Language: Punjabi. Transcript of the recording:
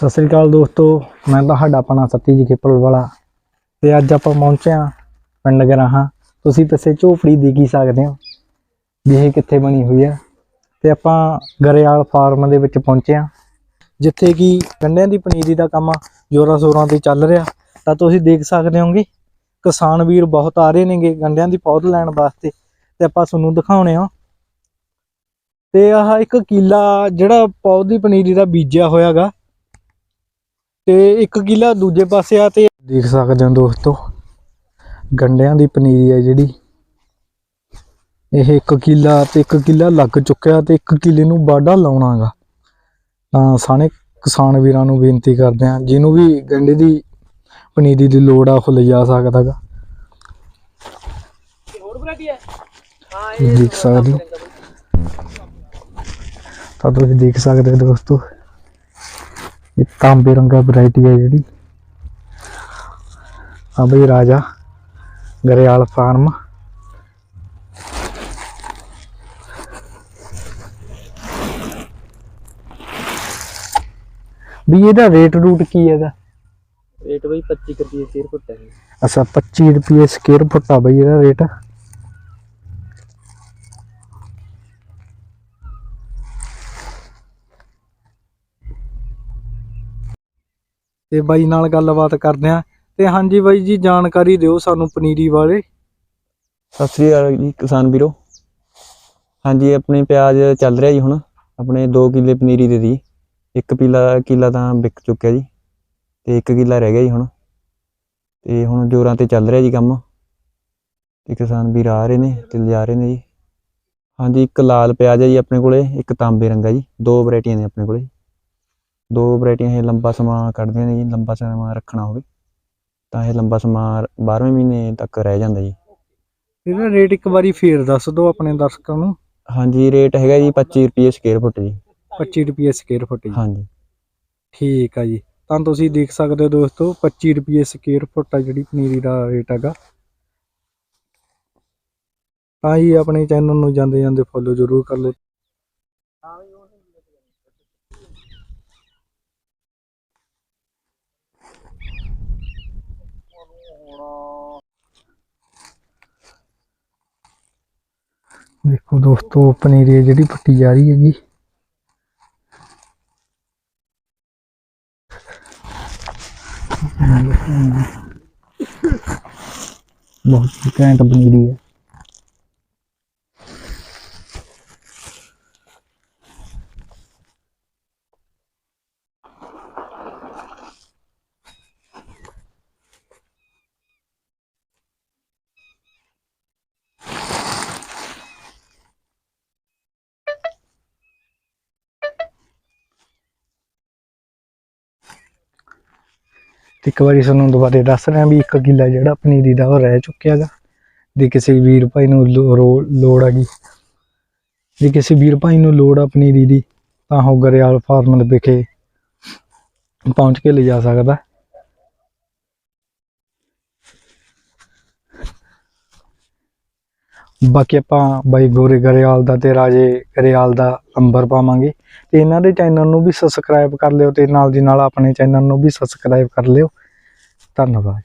ਸਤਿ ਸ੍ਰੀ ਅਕਾਲ ਦੋਸਤੋ, ਮੈਂ ਤੁਹਾਡਾ ਆਪਣਾ ਸੱਤੀ ਜੀ ਖੇਪਲ ਵਾਲਾ। ਤੇ ਅੱਜ ਆਪਾਂ ਪਹੁੰਚੇ ਹਾਂ ਪਿੰਡ ਗਰਾਹਾਂ। ਤੁਸੀਂ ਪਿੱਛੇ ਝੋਪੜੀ ਦੇਖੀ ਸਕਦੇ ਹੋ ਵੀ ਇਹ ਕਿੱਥੇ ਬਣੀ ਹੋਈ ਆ। ਤੇ ਆਪਾਂ ਗਰੇਵਾਲ ਫਾਰਮ ਦੇ ਵਿੱਚ ਪਹੁੰਚੇ ਹਾਂ। ਜਿੱਥੇ ਕਿ ਗੰਢਿਆਂ ਦੀ ਪਨੀਰੀ ਦਾ ਕੰਮ ਜ਼ੋਰਾਂ ਸ਼ੋਰਾਂ ਤੇ ਚੱਲ ਰਿਹਾ। ਤਾਂ ਤੁਸੀਂ ਦੇਖ ਸਕਦੇ ਹੋਗੇ ਕਿਸਾਨ ਵੀਰ ਬਹੁਤ ਆ ਰਹੇ ਨੇਗੇ ਗੰਢਿਆਂ ਦੀ ਪੌਦ ਲੈਣ ਵਾਸਤੇ। ਤੇ ਆਪਾਂ ਤੁਹਾਨੂੰ ਦਿਖਾਉਣੇ ਆ ਤੇ ਆਹ ਇੱਕ ਕੀਲਾ ਜਿਹੜਾ ਪੌਦ ਦੀ ਪਨੀਰੀ ਦਾ ਬੀਜਿਆ ਹੋਇਆਗਾ। ਤੇ ਇੱਕ ਕਿਲਾ ਦੂਜੇ ਪਾਸੇ ਆ ਤੇ ਦੇਖ ਸਕਦੇ ਹੋ ਦੋਸਤੋ, ਗੰਡਿਆਂ ਦੀ ਪਨੀਰੀ ਹੈ ਜਿਹੜੀ। ਇਹ ਇੱਕ ਕਿਲਾ ਤੇ ਇੱਕ ਕਿਲਾ ਲੱਗ ਚੁੱਕਿਆ ਤੇ ਇੱਕ ਕਿਲੇ ਨੂੰ ਬਾਡਾ ਲਾਉਣਾਗਾ। ਤਾਂ ਸਾਰੇ ਕਿਸਾਨ ਵੀਰਾਂ ਨੂੰ ਬੇਨਤੀ ਕਰਦੇ ਆ ਜਿਹਨੂੰ ਵੀ ਗੰਡੇ ਦੀ ਪਨੀਰੀ ਦੀ ਲੋੜ ਆ, ਉਹ ਲਿਜਾ ਸਕਦਾਗਾ ਹੋਰ ਵੈਰਾਈਟੀ ਹੈ ਹਾਂ ਦੇਖ ਸਕਦੇ ਹੋ। ਤਾਂ ਤੁਸੀਂ ਦੇਖ ਸਕਦੇ ਹੋ ਦੋਸਤੋ। ਇਹ ਤਾਂਬੇ ਰੰਗਾ ਵੈਰਾਈਟੀ ਹੈ ਜਿਹੜੀ। ਆ ਬਈ ਰਾਜਾ ਗਰੇਵਾਲ ਫਾਰਮ। ਵੀ ਇਹਦਾ ਰੇਟ ਰੂਟ ਕੀ ਹੈਗਾ ਰੇਟ ਬਈ 25 ਰੁਪਏ ਸਕੁਅਰ ਫੁੱਟ ਹੈ ਅੱਛਾ 25 ਰੁਪਏ ਸਕੁਅਰ ਫੁੱਟ ਆ ਬਈ ਇਹਦਾ ਰੇਟ। ਤੇ ਬਾਈ ਨਾਲ ਗੱਲਬਾਤ ਕਰਦੇ ਆ ਤੇ ਹਾਂਜੀ ਬਾਈ ਜੀ, ਜਾਣਕਾਰੀ ਦਿਓ ਸਾਨੂੰ ਪਨੀਰੀ ਬਾਰੇ। ਸਤਿ ਸ੍ਰੀ ਅਕਾਲ ਜੀ, ਕਿਸਾਨ ਵੀਰੋ। ਹਾਂਜੀ, ਆਪਣੇ ਪਿਆਜ਼ ਚੱਲ ਰਿਹਾ ਜੀ ਹੁਣ। ਆਪਣੇ 2 ਕਿੱਲੇ ਪਨੀਰੀ ਦੇ ਦੀ। ਇੱਕ ਕਿੱਲਾ ਕਿੱਲਾ ਤਾਂ ਵਿਕ ਚੁੱਕਿਆ ਜੀ। ਤੇ ਇੱਕ ਕਿੱਲਾ ਰਹਿ ਗਿਆ ਜੀ ਹੁਣ। ਤੇ ਹੁਣ ਜੋਰਾਂ ਤੇ ਚੱਲ ਰਿਹਾ ਜੀ ਕੰਮ। ਤੇ ਕਿਸਾਨ ਵੀਰ ਆ ਰਹੇ ਨੇ ਤੇ ਲਿਜਾ ਰਹੇ ਨੇ ਜੀ। ਹਾਂਜੀ, ਇੱਕ ਲਾਲ ਪਿਆਜ਼ ਹੈ ਜੀ ਆਪਣੇ ਕੋਲੇ, ਇੱਕ ਤਾਂਬੇ ਰੰਗਾ ਜੀ। ਦੋ ਵੈਰਾਈਟੀਆਂ ਨੇ ਆਪਣੇ ਕੋਲੇ। ਦੋ ਵੈਰਾਈਟੀਆਂ ਇਹ ਲੰਬਾ ਸਮਾਂ ਕੱਢਦੀਆਂ ਨੇ ਜੀ ਲੰਬਾ ਸਮਾਂ ਰੱਖਣਾ ਹੋਵੇ ਤਾਂ ਇਹ ਲੰਬਾ ਸਮਾਂ 12ਵੇਂ ਮਹੀਨੇ ਤੱਕ ਰਹਿ ਜਾਂਦਾ ਜੀ। ਇਹਦਾ ਰੇਟ ਇੱਕ ਵਾਰੀ ਫੇਰ ਦੱਸ ਦਿਓ ਆਪਣੇ ਦਰਸ਼ਕਾਂ ਨੂੰ। ਹਾਂਜੀ ਰੇਟ ਹੈਗਾ ਜੀ 25 ਰੁਪਏ ਸਕੁਅਰ ਫੁੱਟ ਜੀ। 25 ਰੁਪਏ ਸਕੁਅਰ ਫੁੱਟ ਜੀ। ਹਾਂਜੀ। ਠੀਕ ਆ ਜੀ। ਤਾਂ ਤੁਸੀਂ ਦੇਖ ਸਕਦੇ ਹੋ ਦੋਸਤੋ 25 ਰੁਪਏ ਸਕੁਅਰ ਫੁੱਟ ਆ ਜਿਹੜੀ ਪਨੀਰੀ ਦਾ ਰੇਟ ਹੈਗਾ। ਤਾਂ ਜੀ ਆਪਣੇ ਚੈਨਲ ਨੂੰ ਜਾਂਦੇ ਜਾਂਦੇ ਫੋਲੋ ਜ਼ਰੂਰ ਕਰ ਲਓ। ਦੇਖੋ ਦੋਸਤੋ ਪਨੀਰੀ ਹੈ ਜਿਹੜੀ ਪੱਟੀ ਜਾ ਰਹੀ ਹੈਗੀ। ਬਹੁਤ ਘੈਂਟ ਪਨੀਰੀ ਹੈ। ਤੇ ਇੱਕ ਵਾਰੀ ਤੁਹਾਨੂੰ ਦੁਬਾਰੇ ਦੱਸ ਰਿਹਾ ਵੀ ਇੱਕ ਕਿੱਲਾ ਜਿਹੜਾ ਪਨੀਰੀ ਦਾ ਉਹ ਰਹਿ ਚੁੱਕਿਆ ਹੈਗਾ ਜੇ ਕਿਸੇ ਵੀਰ ਭਾਈ ਨੂੰ ਲੋੜ ਹੈਗੀ। ਜੇ ਕਿਸੇ ਵੀਰ ਭਾਈ ਨੂੰ ਲੋੜ ਆ ਪਨੀਰੀ ਦੀ, ਤਾਂ ਉਹ ਗਰੇਵਾਲ ਫਾਰਮ ਦੇ ਵਿਖੇ ਪਹੁੰਚ ਕੇ ਲਿਜਾ ਸਕਦਾ। ਬਾਕੀ ਆਪਾਂ ਬਾਈ ਗੋਰੇ ਗਰੇਵਾਲ ਦਾ ਤੇ ਰਾਜੇ ਗਰੇਵਾਲ ਦਾ ਨੰਬਰ ਪਾਵਾਂਗੇ। ਤੇ ਇਹਨਾਂ ਦੇ ਚੈਨਲ ਨੂੰ ਵੀ ਸਬਸਕ੍ਰਾਈਬ ਕਰ ਲਿਓ ਤੇ ਨਾਲ ਦੀ ਨਾਲ ਆਪਣੇ ਚੈਨਲ ਨੂੰ ਵੀ ਸਬਸਕ੍ਰਾਈਬ ਕਰ ਲਿਓ। ਧੰਨਵਾਦ।